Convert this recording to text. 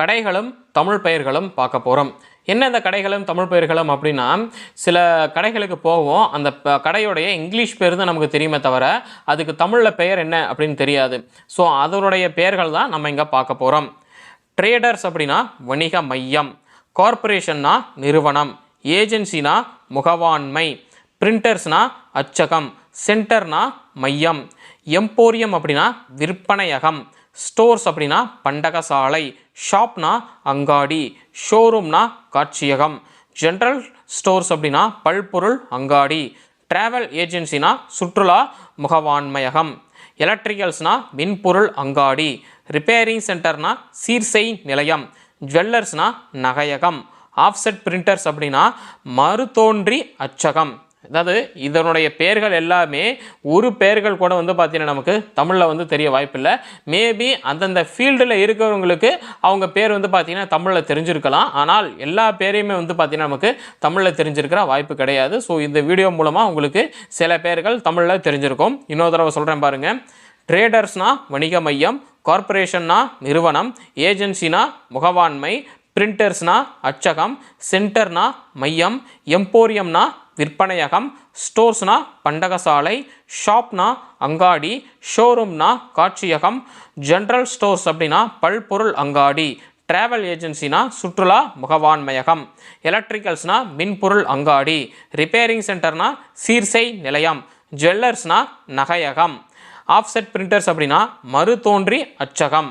கடைகளும் தமிழ் பெயர்களும் பார்க்க போகிறோம் என்ன இந்த கடைகளும் தமிழ் பெயர்களும் அப்படின்னா சில கடைகளுக்கு போவோம். அந்த ப- கடையோடைய இங்கிலீஷ் பேர் தான் நமக்கு தெரியுமே தவிர அதுக்கு தமிழில் பெயர் என்ன அப்படின்னு தெரியாது. ஸோ அதனுடைய பெயர்கள் தான் நம்ம இங்கே பார்க்க போகிறோம் ட்ரேடர்ஸ் அப்படின்னா வணிக மையம். கார்ப்பரேஷன்னா நிறுவனம். ஏஜென்சினா முகவாண்மை. பிரிண்டர்ஸ்னா அச்சகம். சென்டர்னா மையம். எம்போரியம் அப்படின்னா விற்பனையகம். ஸ்டோர்ஸ் அப்படின்னா பண்டகசாலை. ஷாப்னா அங்காடி. ஷோரூம்னா காட்சியகம். ஜென்ரல் ஸ்டோர்ஸ் அப்படின்னா பல்பொருள் அங்காடி. ட்ராவல் ஏஜென்சினா சுற்றுலா முகவாண்மையகம். எலக்ட்ரிக்கல்ஸ்னா மின்பொருள் அங்காடி. ரிப்பேரிங் சென்டர்னா சீர்செய் நிலையம். ஜுவல்லர்ஸ்னா நகையகம். ஆஃப்செட் பிரிண்டர்ஸ் அப்படின்னா மறுதோன்றி அச்சகம். அதாவது இதனுடைய பெயர்கள் எல்லாமே ஒரு பெயர்கள் கூட வந்து பார்த்தீங்கன்னா நமக்கு தமிழில் வந்து தெரிய வாய்ப்பில்லை. மேபி அந்தந்த ஃபீல்டில் இருக்கிறவங்களுக்கு அவங்க பேர் வந்து பார்த்தீங்கன்னா தமிழில் தெரிஞ்சிருக்கலாம். ஆனால் எல்லா பேரையுமே வந்து பார்த்திங்கன்னா நமக்கு தமிழில் தெரிஞ்சிருக்கிற வாய்ப்பு கிடையாது. ஸோ இந்த வீடியோ மூலமாக உங்களுக்கு சில பேர்கள் தமிழில் தெரிஞ்சிருக்கும். இன்னொரு தடவை சொல்கிறேன் பாருங்கள் ட்ரேடர்ஸ்னா வணிக மையம் கார்பரேஷன்னா நிறுவனம் ஏஜென்சினா முகவாண்மை பிரிண்டர்ஸ்னா அச்சகம் சென்டர்னா மையம் எம்போரியம்னா விற்பனையகம் ஸ்டோர்ஸ்னா பண்டகசாலை ஷாப்னா அங்காடி ஷோரூம்னா காட்சியகம் ஜென்ரல் ஸ்டோர்ஸ் அப்படின்னா பல்பொருள் அங்காடி டிராவல் ஏஜென்சினா சுற்றுலா முகவாண்மையகம் எலக்ட்ரிக்கல்ஸ்னா மின்பொருள் அங்காடி ரிப்பேரிங் சென்டர்னா சீர்சை நிலையம் ஜுவல்லர்ஸ்னா நகையகம். ஆஃப்செட் பிரிண்டர்ஸ் அப்படின்னா மறு தோன்றி அச்சகம்.